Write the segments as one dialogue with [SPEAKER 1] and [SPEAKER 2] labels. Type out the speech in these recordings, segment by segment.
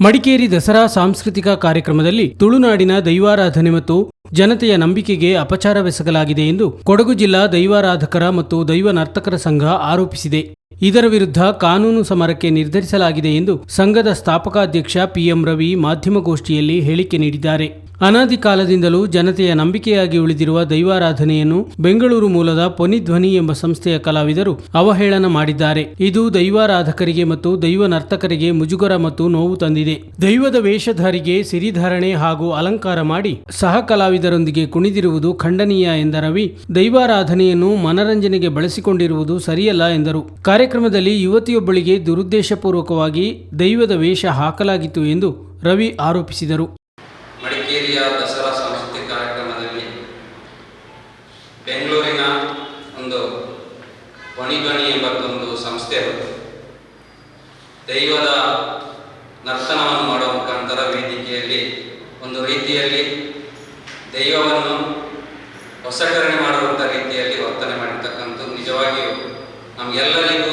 [SPEAKER 1] ಮಡಿಕೇರಿ ದಸರಾ ಸಾಂಸ್ಕೃತಿಕ ಕಾರ್ಯಕ್ರಮದಲ್ಲಿ ತುಳುನಾಡಿನ ದೈವಾರಾಧನೆ ಮತ್ತು ಜನತೆಯ ನಂಬಿಕೆಗೆ ಅಪಚಾರವೆಸಗಲಾಗಿದೆ ಎಂದು ಕೊಡಗು ಜಿಲ್ಲಾ ದೈವಾರಾಧಕರ ಮತ್ತು ದೈವ ನರ್ತಕರ ಸಂಘ ಆರೋಪಿಸಿದೆ. ಇದರ ವಿರುದ್ಧ ಕಾನೂನು ಸಮರಕ್ಕೆ ನಿರ್ಧರಿಸಲಾಗಿದೆ ಎಂದು ಸಂಘದ ಸ್ಥಾಪಕಾಧ್ಯಕ್ಷ ಪಿಎಂ ರವಿ ಮಾಧ್ಯಮಗೋಷ್ಠಿಯಲ್ಲಿ ಹೇಳಿಕೆ ನೀಡಿದ್ದಾರೆ. ಅನಾದಿ ಕಾಲದಿಂದಲೂ ಜನತೆಯ ನಂಬಿಕೆಯಾಗಿ ಉಳಿದಿರುವ ದೈವಾರಾಧನೆಯನ್ನು ಬೆಂಗಳೂರು ಮೂಲದ ಪೊನಿಧ್ವನಿ ಎಂಬ ಸಂಸ್ಥೆಯ ಕಲಾವಿದರು ಅವಹೇಳನ ಮಾಡಿದ್ದಾರೆ. ಇದು ದೈವಾರಾಧಕರಿಗೆ ಮತ್ತು ದೈವ ನರ್ತಕರಿಗೆ ಮುಜುಗರ ಮತ್ತು ನೋವು ತಂದಿದೆ. ದೈವದ ವೇಷಧಾರಿಗೆ ಸಿರಿಧಾರಣೆ ಹಾಗೂ ಅಲಂಕಾರ ಮಾಡಿ ಸಹ ಕಲಾವಿದರೊಂದಿಗೆ ಕುಣಿದಿರುವುದು ಖಂಡನೀಯ ಎಂದ ರವಿ, ದೈವಾರಾಧನೆಯನ್ನು ಮನರಂಜನೆಗೆ ಬಳಸಿಕೊಂಡಿರುವುದು ಸರಿಯಲ್ಲ ಎಂದರು. ಕಾರ್ಯಕ್ರಮದಲ್ಲಿ ಯುವತಿಯೊಬ್ಬಳಿಗೆ ದುರುದ್ದೇಶಪೂರ್ವಕವಾಗಿ ದೈವದ ವೇಷ ಹಾಕಲಾಗಿತ್ತು ಎಂದು ರವಿ ಆರೋಪಿಸಿದರು
[SPEAKER 2] ಮಡಿಕೇರಿಯ ದಸರಾ ಸಾಂಸ್ಕೃತಿಕ ಕಾರ್ಯಕ್ರಮದಲ್ಲಿ ಬೆಂಗಳೂರಿನ ಒಂದು ಪಣಿಗಣಿ ಎಂಬತ್ತೊಂದು ಸಂಸ್ಥೆ. ದೈವದ ನರ್ತನವನ್ನು ಮಾಡುವ ಮುಖಾಂತರ ವೇದಿಕೆಯಲ್ಲಿ, ಒಂದು ರೀತಿಯಲ್ಲಿ ದೈವವನ್ನು ಹೊಸಕರಣೆ ಮಾಡುವಂಥ ರೀತಿಯಲ್ಲಿ ವರ್ತನೆ ಮಾಡಿರ್ತಕ್ಕಂಥದ್ದು ನಿಜವಾಗಿಯೂ ನಮಗೆಲ್ಲರಿಗೂ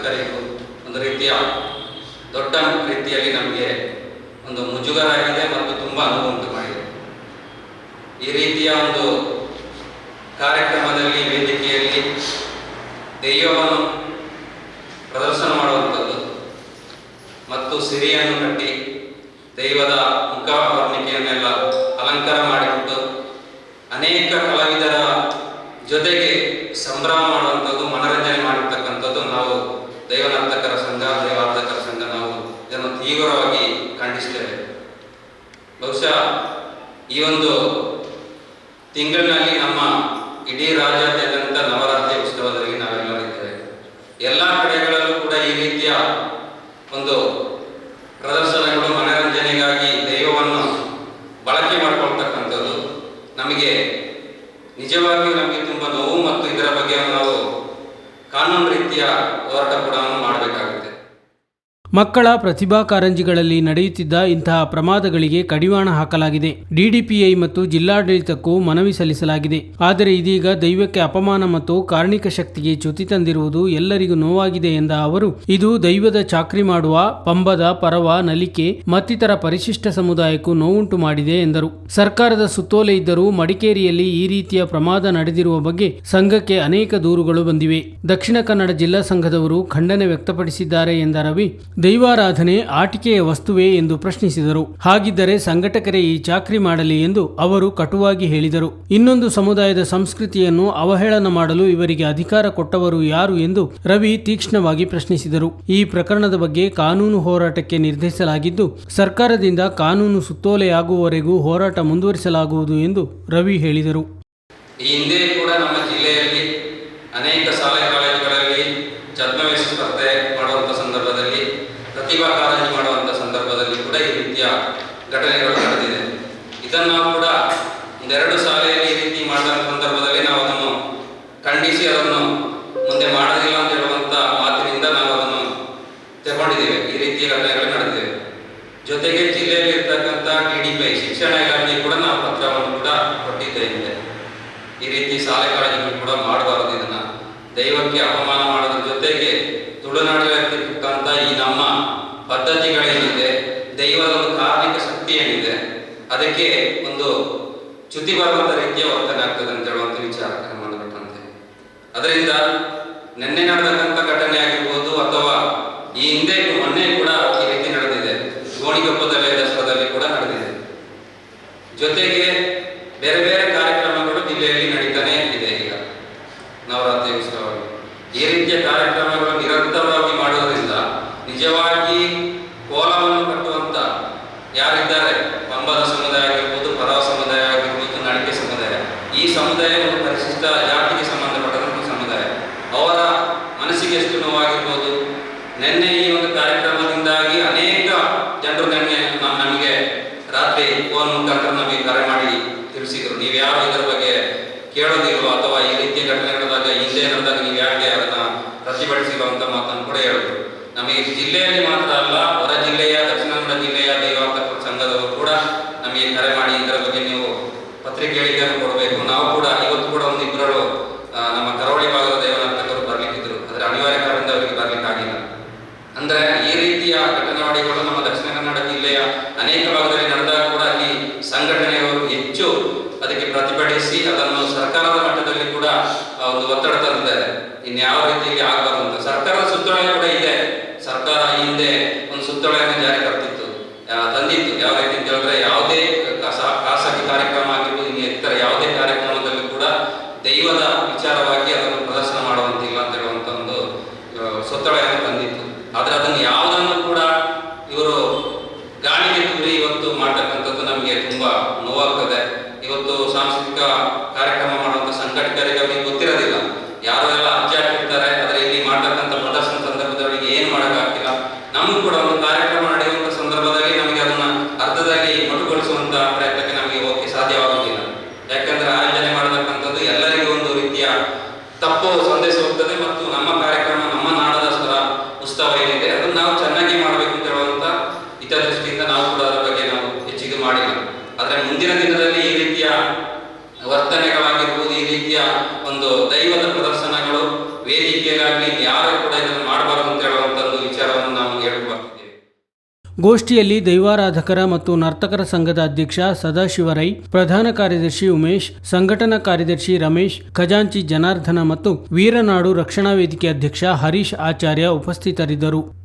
[SPEAKER 2] ಆರಾಧಕರಿಗೂ ಒಂದು ರೀತಿಯ ದೊಡ್ಡ ರೀತಿಯಲ್ಲಿ ನಮಗೆ ಒಂದು ಮುಜುಗರ ಆಗಿದೆ ಮತ್ತು ತುಂಬ ಅನುಭವ ಉಂಟು ಮಾಡಿದೆ. ಈ ರೀತಿಯ ಒಂದು ಕಾರ್ಯಕ್ರಮದಲ್ಲಿ, ವೇದಿಕೆಯಲ್ಲಿ ದೈವವನ್ನು ಪ್ರದರ್ಶನ ಮಾಡುವಂಥದ್ದು ಮತ್ತು ಸಿರಿಯನ್ನು ಕಟ್ಟಿ ದೈವದ ಮುಖ ವರ್ಣಿಕೆಯನ್ನೆಲ್ಲ ಅಲಂಕಾರ ಮಾಡಿಬಿಟ್ಟು ಅನೇಕ ಕಲಾವಿದರ ಜೊತೆಗೆ ಸಂಭ್ರಮ ನಾವು ದೈವನರ್ತಕರ ಸಂಘ ದೇವಾರ್ಧಕರ ಸಂಘ ನಾವು ಇದನ್ನು ತೀವ್ರವಾಗಿ ಖಂಡಿಸ್ತೇವೆ. ಬಹುಶಃ ಈ ಒಂದು ತಿಂಗಳಿನಲ್ಲಿ ನಮ್ಮ ಇಡೀ ರಾಜ್ಯಾದ್ಯಂತ ನವರಾತ್ರಿ ಉತ್ಸವದಲ್ಲಿ ನಾವೆಲ್ಲರಿದ್ದೇವೆ ಎಲ್ಲ ಕಡೆಗಳಲ್ಲೂ ಕೂಡ ಈ ರೀತಿಯ ಒಂದು ಪ್ರದರ್ಶನಗಳು ಮನರಂಜನೆಗಾಗಿ ದೈವವನ್ನು ಬಳಕೆ ಮಾಡಿಕೊಳ್ತಕ್ಕಂಥದ್ದು ನಮಗೆ ನಿಜವಾಗಿಯೂ ನಮಗೆ ತುಂಬ ನೋವು ಮತ್ತು ಇದರ ಬಗ್ಗೆ ನಾವು ಕಾನೂನು ರೀತಿಯ ಹೋರಾಟ ಕೂಡ ಮಾಡಬೇಕಾಗುತ್ತೆ.
[SPEAKER 1] ಮಕ್ಕಳ ಪ್ರತಿಭಾ ಕಾರಂಜಿಗಳಲ್ಲಿ ನಡೆಯುತ್ತಿದ್ದ ಇಂತಹ ಪ್ರಮಾದಗಳಿಗೆ ಕಡಿವಾಣ ಹಾಕಲಾಗಿದೆ. ಡಿಡಿಪಿಐ ಮತ್ತು ಜಿಲ್ಲಾಡಳಿತಕ್ಕೂ ಮನವಿ ಸಲ್ಲಿಸಲಾಗಿದೆ. ಆದರೆ ಇದೀಗ ದೈವಕ್ಕೆ ಅಪಮಾನ ಮತ್ತು ಕಾರ್ಣಿಕ ಶಕ್ತಿಗೆ ಚ್ಯುತಿ ತಂದಿರುವುದು ಎಲ್ಲರಿಗೂ ನೋವಾಗಿದೆ ಎಂದ ಅವರು, ಇದು ದೈವದ ಚಾಕ್ರಿ ಮಾಡುವ, ಪಂಬದ, ಪರವ, ನಲಿಕೆ ಮತ್ತಿತರ ಪರಿಶಿಷ್ಟ ಸಮುದಾಯಕ್ಕೂ ನೋವುಂಟು ಮಾಡಿದೆ ಎಂದರು. ಸರ್ಕಾರದ ಸುತ್ತೋಲೆ ಇದ್ದರೂ ಮಡಿಕೇರಿಯಲ್ಲಿ ಈ ರೀತಿಯ ಪ್ರಮಾದ ನಡೆದಿರುವ ಬಗ್ಗೆ ಸಂಘಕ್ಕೆ ಅನೇಕ ದೂರುಗಳು ಬಂದಿವೆ. ದಕ್ಷಿಣ ಕನ್ನಡ ಜಿಲ್ಲಾ ಸಂಘದವರು ಖಂಡನೆ ವ್ಯಕ್ತಪಡಿಸಿದ್ದಾರೆ ಎಂದ ರವಿ ದೈವಾರಾಧನೆ ಆಟಿಕೆಯ ವಸ್ತುವೇ ಎಂದು ಪ್ರಶ್ನಿಸಿದರು. ಹಾಗಿದ್ದರೆ ಸಂಘಟಕರೇ ಈ ಚಾಕ್ರಿ ಮಾಡಲಿ ಎಂದು ಅವರು ಕಟುವಾಗಿ ಹೇಳಿದರು. ಇನ್ನೊಂದು ಸಮುದಾಯದ ಸಂಸ್ಕೃತಿಯನ್ನು ಅವಹೇಳನ ಮಾಡಲು ಇವರಿಗೆ ಅಧಿಕಾರ ಕೊಟ್ಟವರು ಯಾರು ಎಂದು ರವಿ ತೀಕ್ಷ್ಣವಾಗಿ ಪ್ರಶ್ನಿಸಿದರು. ಈ ಪ್ರಕರಣದ ಬಗ್ಗೆ ಕಾನೂನು ಹೋರಾಟಕ್ಕೆ ನಿರ್ಧರಿಸಲಾಗಿದ್ದು, ಸರ್ಕಾರದಿಂದ ಕಾನೂನು ಸುತ್ತೋಲೆಯಾಗುವವರೆಗೂ ಹೋರಾಟ ಮುಂದುವರಿಸಲಾಗುವುದು ಎಂದು ರವಿ ಹೇಳಿದರು.
[SPEAKER 2] ಈ ಹಿಂದೆ ಕೂಡ ನಮ್ಮ ಜಿಲ್ಲೆಯಲ್ಲಿ ಅನೇಕ ಶಾಲೆ ಕಾಲೇಜುಗಳಲ್ಲಿ ಛದ್ಮವೇಶ ಸ್ಪರ್ಧೆ ಮಾಡುವಂಥ ಸಂದರ್ಭದಲ್ಲಿ ಪ್ರತಿಭಾ ಕಾರಂಜಿ ಮಾಡುವಂಥ ಸಂದರ್ಭದಲ್ಲಿ ಕೂಡ ಈ ರೀತಿಯ ಘಟನೆಗಳು ನಡೆದಿದೆ. ಇದನ್ನು ಕೂಡ ಒಂದೆರಡು ಶಾಲೆಯಲ್ಲಿ ಈ ರೀತಿ ಮಾಡಿದ ಸಂದರ್ಭದಲ್ಲಿ ನಾವು ಅದನ್ನು ಖಂಡಿಸಿ ಅದನ್ನು ಮುಂದೆ ಮಾಡೋದಿಲ್ಲ ಅಂತ ಹೇಳುವಂಥ ಮಾತಿನಿಂದ ನಾವು ಅದನ್ನು ತಗೊಂಡಿದ್ದೇವೆ ಈ ರೀತಿಯ ಘಟನೆಗಳು ನಡೆದಿವೆ ಜೊತೆಗೆ ಜಿಲ್ಲೆಯಲ್ಲಿ ಇರ್ತಕ್ಕಂಥ ಟಿ ಡಿ ಪಿ ಶಿಕ್ಷಣ ಇಲಾಖೆ ಕೂಡ ನಾವು ಪತ್ರವನ್ನು ಕೂಡ ಕೊಟ್ಟಿದ್ದೇವೆ. ಈ ರೀತಿ ಶಾಲೆ ಕಾಲೇಜುಗಳು ಕೂಡ ಮಾಡಬಾರದು. ಇದನ್ನ ದೈವಕ್ಕೆ ಅಪಮಾನ ಮಾಡೋದ್ರ ಜೊತೆಗೆ ತುಳುನಾಡಿನಲ್ಲಿರ್ತಕ್ಕಂಥ ಈ ನಮ್ಮ ಪದ್ಧತಿಗಳೇನಿದೆ ದೈವದ ಒಂದು ಕಾರ್ಮಿಕ ಶಕ್ತಿ ಏನಿದೆ ಅದಕ್ಕೆ ಒಂದು ಚ್ಯುತಿ ಬರುವಂತ ರೀತಿಯ ವರ್ತನೆ ಆಗ್ತದೆ ಅಂತ ಹೇಳುವಂತ ವಿಚಾರ ಸಂಬಂಧಪಟ್ಟಂತೆ ಅದರಿಂದ ನಿನ್ನೆ ನಡೆದಂತ ಘಟನೆ ಆಗಿರ್ಬೋದು ಅಥವಾ ಈ ಹಿಂದೆ ಮೊನ್ನೆ ಕೂಡ ಈ ರೀತಿ ನಡೆದಿದೆ. ಗೋಣಿಗೊಪ್ಪದಲ್ಲಿ ದಸರಾದಲ್ಲಿ ಕೂಡ ನಡೆದಿದೆ. ಜೊತೆಗೆ ಬೇರೆ ಬೇರೆ ಕಾರ್ಯಕ್ರಮಗಳು ಜಿಲ್ಲೆಯಲ್ಲಿ ನಡೀತಾನೆ ಇದೆ ಈಗ ನವರಾತ್ರಿ ಉತ್ಸವ ಈ ರೀತಿಯ ಕಾರ್ಯಕ್ರಮಗಳು ನಿರಂತರವಾಗಿ ಮಾಡುವುದರಿಂದ ಕೋಲವನ್ನು ಕಟ್ಟುವಂತ ಯಾರಿದ್ದಾರೆ? ಪಂಬದ ಸಮುದಾಯ ಆಗಿರ್ಬೋದು ಪರವ ಸಮುದಾಯ ಆಗಿರ್ಬೋದು ನಡಿಕೆ ಸಮುದಾಯ. ಈ ಸಮುದಾಯ ಒಂದು ಪರಿಶಿಷ್ಟ ಜಾತಿಗೆ ಸಂಬಂಧಪಟ್ಟಂತ ಸಮುದಾಯ. ಅವರ ಮನಸ್ಸಿಗೆ ಎಷ್ಟು ನೋವಾಗಿರ್ಬೋದು? ನಿನ್ನೆ ಈ ಒಂದು ಕಾರ್ಯಕ್ರಮದಿಂದಾಗಿ ಅನೇಕ ಜನರು ನಿನ್ನೆ ನಮಗೆ ರಾತ್ರಿ ಫೋನ್ ಮುಖಾಂತರ ನಮಗೆ ಕರೆ ಮಾಡಿ ತಿಳಿಸಿದರು. ನೀವು ಯಾರು ಇದರ ಬಗ್ಗೆ ಕೇಳೋದಿಲ್ವೋ? ಅಥವಾ ಈ ರೀತಿಯ ಘಟನೆ ನಡೆದಾಗ ಹಿಂದೆ ನಡೆದಾಗ ನೀವು ಯಾಕೆ ಅದನ್ನ ಪ್ರತಿಭಟಿಸಿಲ್ಲ ಅಂತ ಮಾತನ್ನು ಕೂಡ ಹೇಳಿದ್ರು ನಮಗೆ ಜಿಲ್ಲೆಯಲ್ಲಿ ಮಾತ್ರ ಅಲ್ಲ ಹೊರ ಜಿಲ್ಲೆಯ ದಕ್ಷಿಣ ಕನ್ನಡ ಜಿಲ್ಲೆಯ ದೈವಾರ್ಥಕ ಸಂಘದವರು ಕೂಡ ನಮಗೆ ಕರೆ ಮಾಡಿ ಇದರ ಬಗ್ಗೆ ನೀವು ಪತ್ರಿಕೆ ಹೇಳಿಕೆಯನ್ನು ಕೊಡಬೇಕು ನಾವು ಕೂಡ ಇವತ್ತು ಕೂಡ ಒಂದು ಇಬ್ಬರು ನಮ್ಮ ಕರಾವಳಿ ಭಾಗದ ದೈವನರ್ತಕರು ಬರ್ಲಿಕ್ಕಿದ್ರು ಆದರೆ ಅನಿವಾರ್ಯ ಕಾರಣದಿಂದ ಅವರಿಗೆ ಬರ್ಲಿಕ್ಕಾಗಿಲ್ಲ ಅಂದ್ರೆ ಈ ರೀತಿಯ ಘಟನೆ ಮೆರವಣಿಗೆಗಳು ನಮ್ಮ ದಕ್ಷಿಣ ಕನ್ನಡ ಜಿಲ್ಲೆಯ ಅನೇಕ ಭಾಗದಲ್ಲಿ ನಡೆದಾಗ ಕೂಡ ಅಲ್ಲಿ ಸಂಘಟನೆಯವರು ಹೆಚ್ಚು ಅದಕ್ಕೆ ಪ್ರತಿಭಟಿಸಿ ಅದನ್ನು ಸರ್ಕಾರದ ಮಟ್ಟದಲ್ಲಿ ಕೂಡ ಒಂದು ಒತ್ತಡ ತಂದಿದ್ದಾರೆ. ಇನ್ಯಾವ ರೀತಿಯಲ್ಲಿ ಆಗಬಾರ್ದು ಅಂತ. ಸರ್ಕಾರದ ಸುತ್ತೋಲೆ ಕೂಡ ಇದೆ. ಸರ್ಕಾರ ಹಿಂದೆ ಒಂದು ಸುತ್ತೋಲೆಯನ್ನು ಜಾರಿ ತರ್ತಿತ್ತು ಆ, ತಂದಿತ್ತು. ಯಾವ ರೀತಿ ಅಂತ ಹೇಳಿದ್ರೆ ಯಾವುದೇ ಖಾಸಗಿ ಕಾರ್ಯಕ್ರಮ ಆಗಿರ್ಬೋದು ಇನ್ನು ಇತರ ಯಾವುದೇ ಕಾರ್ಯಕ್ರಮದಲ್ಲೂ ಕೂಡ ದೈವದ ವಿಚಾರವಾಗಿ ಅದನ್ನು ಪ್ರದರ್ಶನ ಮಾಡುವಂತಿಲ್ಲ ಅಂತ ಹೇಳುವಂತ ಒಂದು ಸುತ್ತೋಳೆಯನ್ನು ತಂದಿತ್ತು. ಆದ್ರೆ ಅದನ್ನು ಯಾವುದನ್ನು ಕೂಡ ಇವರು ಗಾಳಿಗೆ ತೂರಿ ಇವತ್ತು ಮಾಡ್ತಕ್ಕಂಥದ್ದು ನಮಗೆ ತುಂಬಾ ನೋವಾಗ್ತದೆ ಇವತ್ತು ಸಾಂಸ್ಕೃತಿಕ ಕಾರ್ಯಕ್ರಮ ಮಾಡುವಂತ ಸಂಘಟಕರಿಗೆ ಅವರಿಗೆ ಗೊತ್ತಿರೋದಿಲ್ಲ ಯಾರು ಎಲ್ಲ ಅರ್ಜಿ ಹಾಕಿರ್ತಾರೆ ಆದ್ರೆ ಇಲ್ಲಿ ಮಾಡ್ತಕ್ಕಂಥ ಪ್ರದರ್ಶನ ಸಂದರ್ಭದಲ್ಲಿ ಏನು ಮಾಡೋಕ್ಕಾಗ್ತಿಲ್ಲ ನಮಗೂ ಕೂಡ ಒಂದು ಕಾರ್ಯಕ್ರಮ ನಡೆಯುವಂತ ಸಂದರ್ಭದಲ್ಲಿ ನಮಗೆ ಅದನ್ನ ಅರ್ಧದಲ್ಲಿ ಮೊಟುಗೊಳಿಸುವಂತ ಪ್ರಯತ್ನಕ್ಕೆ ನಮಗೆ ಹೋಗಕ್ಕೆ ಸಾಧ್ಯವಾಗುವುದಿಲ್ಲ ಯಾಕಂದ್ರೆ ಆಯೋಜನೆ ಮಾಡತಕ್ಕಂಥದ್ದು ಎಲ್ಲರಿಗೂ ಒಂದು ರೀತಿಯ ತಪ್ಪು ಸಂದೇಶ ಹೋಗ್ತದೆ ಮತ್ತು ನಮ್ಮ ಕಾರ್ಯಕ್ರಮ, ನಮ್ಮ ನಾಡದ ಸ್ವರ ಉತ್ಸವ ಏನಿದೆ, ಅದನ್ನು ನಾವು ಚೆನ್ನಾಗಿ ಮಾಡಬೇಕು ಅಂತ ಹೇಳುವಂತ ಹಿತದೃಷ್ಟಿಯಿಂದ ನಾವು ಕೂಡ ಅದರ ಬಗ್ಗೆ ನಾವು ಹೆಚ್ಚಿಗೆ ಮಾಡಿಲ್ಲ. ಆದ್ರೆ ಮುಂದಿನ ದಿನದಲ್ಲಿ ಈ ರೀತಿಯ ವರ್ತನೆಗಳಾಗಿರ್ಬೋದು, ಈ ರೀತಿಯ ಒಂದು ದೈವದ ಪ್ರದರ್ಶನಗಳು ವೇದಿಕೆಗಾಗಿ ಯಾರು ಕೂಡ
[SPEAKER 1] ಗೋಷ್ಠಿಯಲ್ಲಿ ದೈವಾರಾಧಕರ ಮತ್ತು ನರ್ತಕರ ಸಂಘದ ಅಧ್ಯಕ್ಷ ಸದಾಶಿವರೈ, ಪ್ರಧಾನ ಕಾರ್ಯದರ್ಶಿ ಉಮೇಶ್, ಸಂಘಟನಾ ಕಾರ್ಯದರ್ಶಿ ರಮೇಶ್, ಖಜಾಂಚಿ ಜನಾರ್ದನ ಮತ್ತು ವೀರನಾಡು ರಕ್ಷಣಾ ವೇದಿಕೆ ಅಧ್ಯಕ್ಷ ಹರೀಶ್ ಆಚಾರ್ಯ ಉಪಸ್ಥಿತರಿದ್ದರು.